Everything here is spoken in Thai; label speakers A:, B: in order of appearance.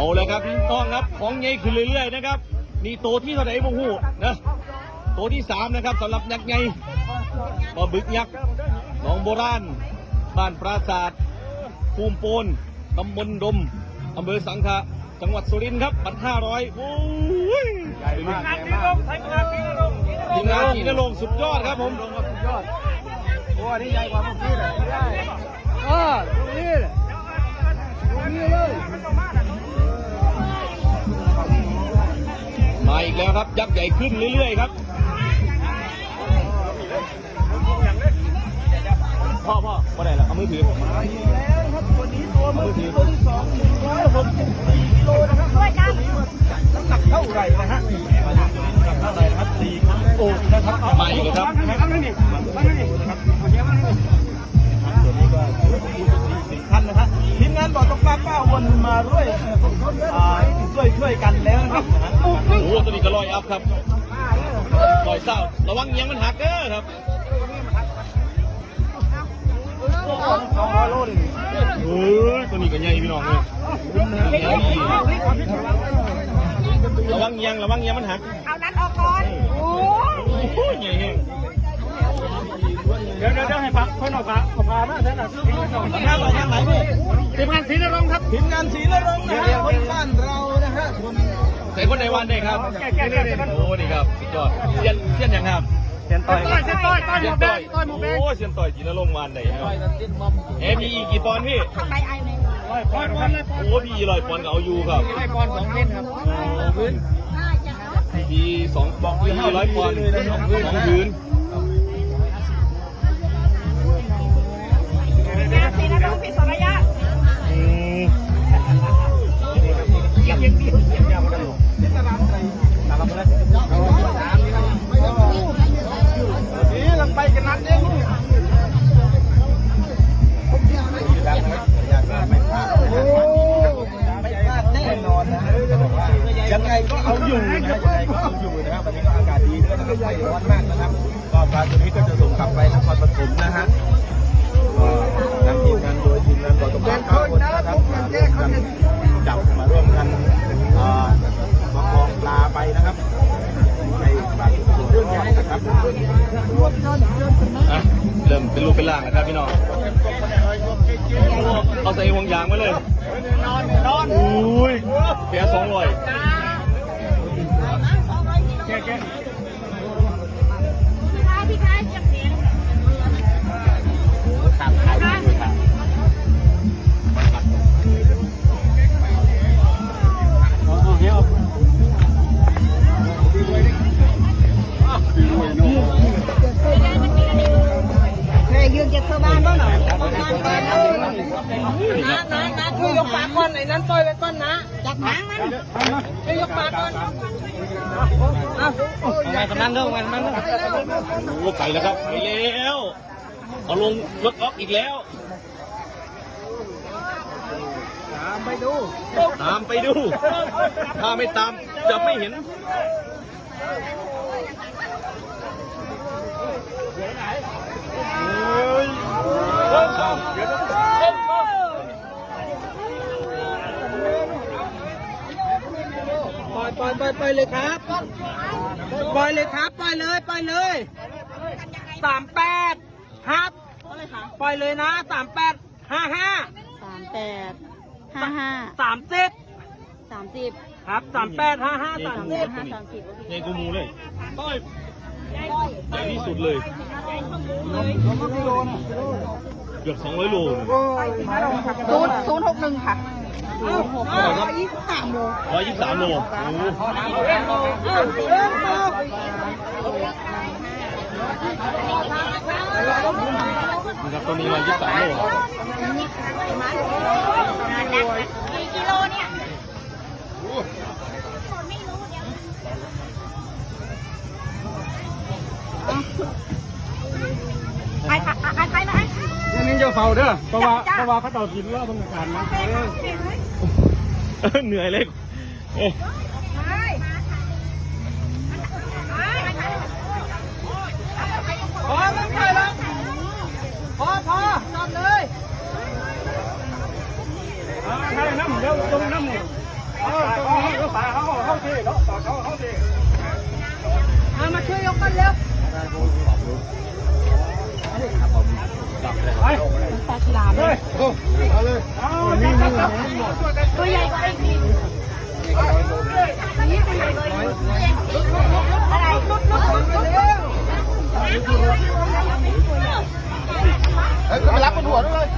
A: เอาเลยครับพี่น้องครับของใหญ่ขึ้นเรื่อยๆนะครับนี่โตที่เท่าไหร่บ่ฮู้นะโตที่สามนะครับสำหรับยักษ์ใหญ่ปลาบึกยักษ์หนองโบราณบ้านปราศาสตร์ภูมิโปนตำบลดมอำเภอสังขะจังหวัดสุรินทร์ครับบัตรห้าร้อยโอ้ย
B: ใหญ่มากใหญ่มาก
A: ทีมงานทีนรงค์สุดยอดครับผม
B: สุดยอดโอ้อันนี้ใหญ่กว่าเมื่อกี้เลยได้เออตรงนี้เลยตรงนี้เลย
A: อีกแล้วครับ ยักษ์ใหญ่ขึ้นเรื่อยๆครับ พ่อพ่อพ่อได้แล้วเอามือถือผ
B: มมาอีกแล้วครับวันนี้ตัวมือกี้ตัวที่สองหนึ่งร้อยหกสิบสี่กิโลนะครับน้ำหนักเท่าไหร่นะฮะน้ำหนักเท่าไหร่ครับสี่โอ้นะครับ
A: มาอีกแล้วครับ
B: ตั้งนั่นนี่ตั้งนั่นนี่ครับเอาเยอะ ปลาก้าวนมาด้วยอ่าช่วยช่วยกันแล้วนะครับนะฮะ
A: โอ้โหตัวนี้ก็ลอยอัพครับลอยเศร้าระวังเอียงมันหักเด้อครับ
B: สองร้อยโลเลย
A: เฮ้ยตัวนี้ก็ใหญ่พี่น้องเลยระวังเอียงระวังเอียงมันหัก
C: เอานั้นออกก่อนโอ้
A: โอ้ยใหญ่แห้ง
B: เดี๋ยวเดี๋ยวให้พักคนออกมาออกมาหน้าแท้หน่ะซื้อคนออกมาออกมาไหนพี่ ทีมงานศรีนรงค์ครับ ทีมงานศรีนรงค์นะฮะคนบ้านเรานะฮะคน
A: ใส่คนในวันได้ครับโอ้นี่ครับสุดยอดเซียนเซียนยังครับ
B: เสียนต่อยเสียนต่อยต่อยห
A: เซี
B: ม
A: ยน
B: วกแด
A: ต่องย
B: ต่อยหมวกแดง
A: โอ้เซียนต่อยจีนรงค์วันได้ครับเอ๊ะพี่อีกกี่ปอนด์พี่
C: ทำไมไอ้เนี่ย
B: ต่อยปอนด์ปอนด์เลย
A: โอ้พี่ลอยปอนด์ก็เอาอยู่ครับ
B: ให้ปอนด์สองเส้นครับพื้น
C: น่าจะเนาะ
A: พี่สองบอกพี่ห้าร้อยปอนด์สองพื้น
B: ปลาตัวนี้ก็จะส่งกลับไปนครปฐมนะฮะนำทีมงานโดยทีมงานบอตบาข้าวคนนะครับมาร่วมกันจับมาร่วมกันอ่าประคองปลาไปนะครับในปลาตัวเรื่องใหญ่นะครับ
A: อะเริ่มเป็นรูปเป็นร่างนะครับพี่น้องเอาใส่ห่วงยางไว้เลย
B: นอนนอน
A: อุ้ยเปียสองร้อย
B: แกแก
C: บ้านบ้างหน่อยบ้านบ้านเออ
A: นี่ครับ
D: นะนะคือยกปากก่อนไอ้นั้นปล่อยไว้ก่อนนะ
C: จับหางมัน
D: ให้ยกปากก่อน
B: ไงกำนันเด้อไงกำนันเด้อ
A: โอ้ไปแล้วครับไปแล้วเอาลงรถออกอีกแล้ว
B: ตามไปดู
A: ตามไปดู ถ้าไม่ตามจะไม่เห็น
D: อยปล่อยปล่อยปล่อยเลยครับ ปล่อยเลยครับ ปล่อยเลย ปล่อยเลยสามแปดครับ ปล่อยเลยนะสามแปดห้าห้า
E: สามแปดห้าห้า
D: สามสิบ
E: สามสิบ
D: ครับสามแปดห้าห้าสาม
E: สาม
D: สิ
E: แป
D: บ
E: ดห้าสามสิบโอเค
A: ในกูมูเลยต้อยใหญ่ที่สุดเลยเกือบ200โลเลย
E: ศูนย์ศูนย์หกหนึ่งค่ะ ศูนย์หกร้อยยี่สิบสามโล
A: 123โลโอ้โหนะครับตัวนี้123โล
C: กี่กิโลเนี่ยไอ้ค่ะไอ้ใครนะไอ้
B: นี่จะเฝ้าเด้อเพราะว่าเพราะว่าเขาต่อกินแล้วบรรยากาศนะ
A: เหนื่อยเลยเอ้ย
D: พอไม่ใช่แล้ว พอพอจอดเลย
B: ใช่น้ำเดี๋ยวตรงน้ำนี่
D: เอามาช่วยยกกันเร็ว
C: ปลาฉลามเลย ตัวใหญ่กว่าอีกนิดนี่ตัวใหญ่กว่าอีกอะไรลุดลุดลุดลุด
F: ไปรับบนหัวด้วยเลย